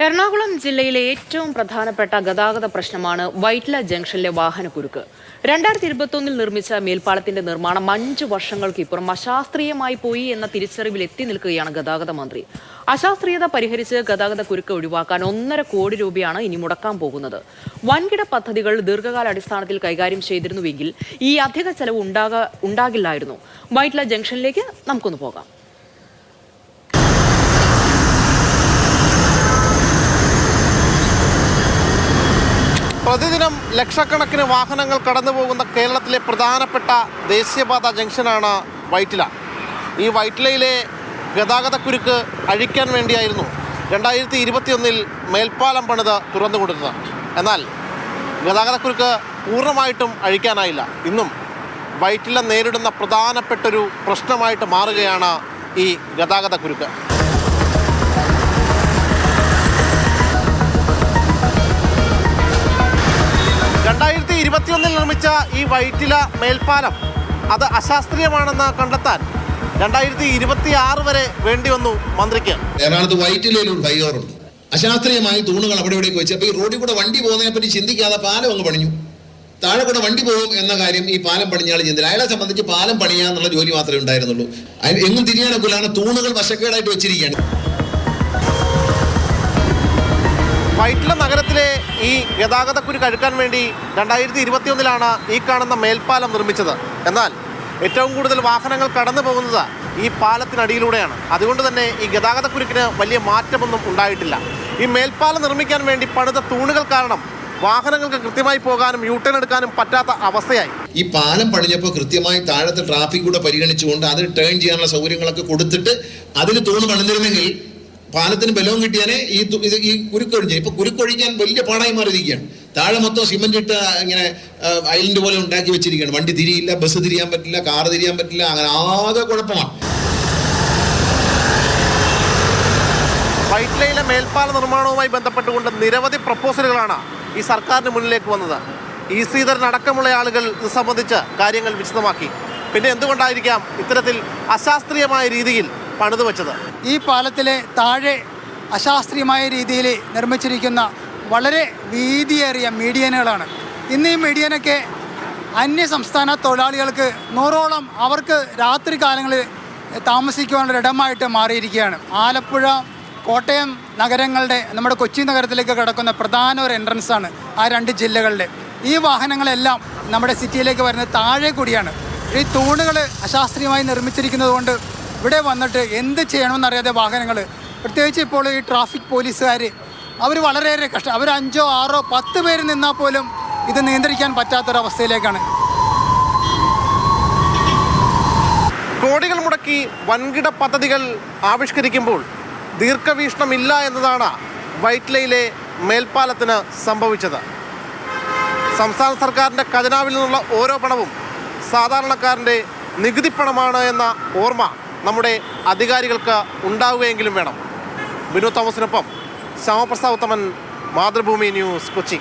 എറണാകുളം ജില്ലയിലെ ഏറ്റവും പ്രധാനപ്പെട്ട ഗതാഗത പ്രശ്നമാണ് വൈറ്റ്ല ജംഗ്ഷനിലെ വാഹനക്കുരുക്ക്. രണ്ടായിരത്തി ഇരുപത്തൊന്നിൽ നിർമ്മിച്ച മേൽപ്പാലത്തിന്റെ നിർമ്മാണം അഞ്ച് വർഷങ്ങൾക്ക് ഇപ്പുറം അശാസ്ത്രീയമായി പോയി എന്ന തിരിച്ചറിവിൽ എത്തി നിൽക്കുകയാണ് ഗതാഗത മന്ത്രി. അശാസ്ത്രീയത പരിഹരിച്ച് ഗതാഗത കുരുക്ക് ഒഴിവാക്കാൻ ഒന്നര കോടി രൂപയാണ് ഇനി മുടക്കാൻ പോകുന്നത്. വൻകിട പദ്ധതികൾ ദീർഘകാല അടിസ്ഥാനത്തിൽ കൈകാര്യം ചെയ്തിരുന്നുവെങ്കിൽ ഈ അധിക ചെലവ് ഉണ്ടാകാ ഉണ്ടാകില്ലായിരുന്നു. വൈറ്റ്ല ജംഗ്ഷനിലേക്ക് നമുക്കൊന്ന് പോകാം. പ്രതിദിനം ലക്ഷക്കണക്കിന് വാഹനങ്ങൾ കടന്നുപോകുന്ന കേരളത്തിലെ പ്രധാനപ്പെട്ട ദേശീയപാത ജംഗ്ഷനാണ് വൈറ്റില. ഈ വൈറ്റിലയിലെ ഗതാഗതക്കുരുക്ക് അഴിക്കാൻ വേണ്ടിയായിരുന്നു രണ്ടായിരത്തി ഇരുപത്തിയൊന്നിൽ മേൽപ്പാലം പണിത് തുറന്നു കൊടുത്തത് എന്നാൽ ഗതാഗതക്കുരുക്ക് പൂർണമായിട്ടും അഴിക്കാനായില്ല. ഇന്നും വൈറ്റില നേരിടുന്ന പ്രധാനപ്പെട്ടൊരു പ്രശ്നമായിട്ട് മാറുകയാണ് ഈ ഗതാഗതക്കുരുക്ക് ഇരുപത്തിയൊന്നിൽ നിർമ്മിച്ച ഈ വൈറ്റില മേൽപ്പാലം അത് അശാസ്ത്രീയമാണെന്ന് കണ്ടെത്താൻ രണ്ടായിരത്തി ഇരുപത്തി ആറ് വരെ വേണ്ടി വന്നു മന്ത്രിക്ക്. എറണാകുളത്ത് വൈറ്റിലയിൽ ഒരു ഫ്ലൈഓവർ അശാസ്ത്രീയമായി തൂണുകൾ അവിടെ ഇവിടേക്ക് വെച്ച് അപ്പോൾ ഈ റോഡിൽ കൂടെ വണ്ടി പോകുന്നതിനെ പറ്റി ചിന്തിക്കാതെ പാലം അങ്ങ് പണിഞ്ഞു. താഴെ കൂടെ വണ്ടി പോകും എന്ന കാര്യം ഈ പാലം പണിഞ്ഞാൽ ചിന്തില്ല അയാളെ സംബന്ധിച്ച് പാലം പണിയാന്നുള്ള ജോലി മാത്രമേ ഉണ്ടായിരുന്നുള്ളൂ. എങ്ങും തിരിയാനൊക്കെ തൂണുകൾ വശക്കേടായിട്ട് വെച്ചിരിക്കുകയാണ്. വൈറ്റില നഗരത്തിലെ ഈ ഗതാഗതക്കുരുക്ക് കഴുക്കാൻ വേണ്ടി രണ്ടായിരത്തി ഇരുപത്തിയൊന്നിലാണ് ഈ കാണുന്ന മേൽപ്പാലം നിർമ്മിച്ചത്. എന്നാൽ ഏറ്റവും കൂടുതൽ വാഹനങ്ങൾ കടന്നു പോകുന്നത് ഈ പാലത്തിനടിയിലൂടെയാണ്. അതുകൊണ്ട് തന്നെ ഈ ഗതാഗതക്കുരുക്കിന് വലിയ മാറ്റമൊന്നും ഉണ്ടായിട്ടില്ല. ഈ മേൽപ്പാലം നിർമ്മിക്കാൻ വേണ്ടി പണിത തൂണുകൾ കാരണം വാഹനങ്ങൾക്ക് കൃത്യമായി പോകാനും യൂട്ടേൺ എടുക്കാനും പറ്റാത്ത അവസ്ഥയായി. ഈ പാലം പണിഞ്ഞപ്പോൾ കൃത്യമായി താഴത്തെ ട്രാഫിക് കൂടെ പരിഗണിച്ചുകൊണ്ട് അതിന് ടേൺ ചെയ്യാനുള്ള സൗകര്യങ്ങളൊക്കെ കൊടുത്തിട്ട് അതിന് തൂണ് പണിതിരുന്നെങ്കിൽ പാലത്തിന് ബലവും കിട്ടിയാലേ ഈ ഇത് ഈ കുരുക്കൊഴിഞ്ഞ് ഇപ്പൊ കുരുക്കൊഴിക്കാൻ വലിയ പാടായി മാറിയിരിക്കുകയാണ്. താഴെ മൊത്തം സിമെന്റ് ഇട്ട് ഇങ്ങനെ ഐലൻഡ് പോലെ ഉണ്ടാക്കി വെച്ചിരിക്കുകയാണ്. വണ്ടി തിരിയില്ല ബസ് തിരിയാൻ പറ്റില്ല കാർ തിരിയാൻ പറ്റില്ല അങ്ങനെ ആകെ കുഴപ്പമാണ്. വൈറ്റ് വൈറ്റ്ലയിലെ മേൽപ്പാല നിർമ്മാണവുമായി ബന്ധപ്പെട്ടുകൊണ്ട് നിരവധി പ്രപ്പോസലുകളാണ് ഈ സർക്കാരിന് മുന്നിലേക്ക് വന്നത്. ഇ ശ്രീധരൻ അടക്കമുള്ള ആളുകൾ ഇത് സംബന്ധിച്ച് കാര്യങ്ങൾ വിശദമാക്കി. പിന്നെ എന്തുകൊണ്ടായിരിക്കാം ഇത്തരത്തിൽ അശാസ്ത്രീയമായ രീതിയിൽ പണിതു വെച്ചത്. ഈ പാലത്തിലെ താഴെ അശാസ്ത്രീയമായ രീതിയിൽ നിർമ്മിച്ചിരിക്കുന്ന വളരെ വീതിയേറിയ മീഡിയനുകളാണ്. ഇന്ന് ഈ മീഡിയനൊക്കെ അന്യ സംസ്ഥാന തൊഴിലാളികൾക്ക് നൂറോളം അവർക്ക് രാത്രി കാലങ്ങളിൽ താമസിക്കുവാനുള്ള ഇടമായിട്ട് മാറിയിരിക്കുകയാണ്. ആലപ്പുഴ കോട്ടയം നഗരങ്ങളുടെ നമ്മുടെ കൊച്ചി നഗരത്തിലേക്ക് കിടക്കുന്ന പ്രധാന ഒരു എൻട്രൻസാണ് ആ രണ്ട് ജില്ലകളിലെ ഈ വാഹനങ്ങളെല്ലാം നമ്മുടെ സിറ്റിയിലേക്ക് വരുന്നത് താഴെ കൂടിയാണ്. ഈ തൂണുകൾ അശാസ്ത്രീയമായി നിർമ്മിച്ചിരിക്കുന്നത് കൊണ്ട് ഇവിടെ വന്നിട്ട് എന്ത് ചെയ്യണമെന്നറിയാതെ വാഹനങ്ങൾ പ്രത്യേകിച്ച് ഇപ്പോൾ ഈ ട്രാഫിക് പോലീസുകാർ അവർ വളരെയേറെ കഷ്ടം അവർ അഞ്ചോ ആറോ പത്ത് പേര് നിന്നാൽ പോലും ഇത് നിയന്ത്രിക്കാൻ പറ്റാത്തൊരവസ്ഥയിലേക്കാണ്. കോടികൾ മുടക്കി വൻകിട പദ്ധതികൾ ആവിഷ്കരിക്കുമ്പോൾ ദീർഘവീക്ഷണമില്ല എന്നതാണ് വൈറ്റ്ലയിലെ മേൽപ്പാലത്തിന് സംഭവിച്ചത്. സംസ്ഥാന സർക്കാരിന്റെ ഖജനാവിൽ നിന്നുള്ള ഓരോ പണവും സാധാരണക്കാരന്റെ നികുതിപ്പണമാണ് എന്ന ഓർമ്മ നമ്മുടെ അധികാരികൾക്ക് ഉണ്ടാവുകയെങ്കിലും വേണം. വിനോദ് തോമസിനൊപ്പം ശ്യാമപ്രസാദ് ഉത്തമൻ മാതൃഭൂമി ന്യൂസ് കൊച്ചി.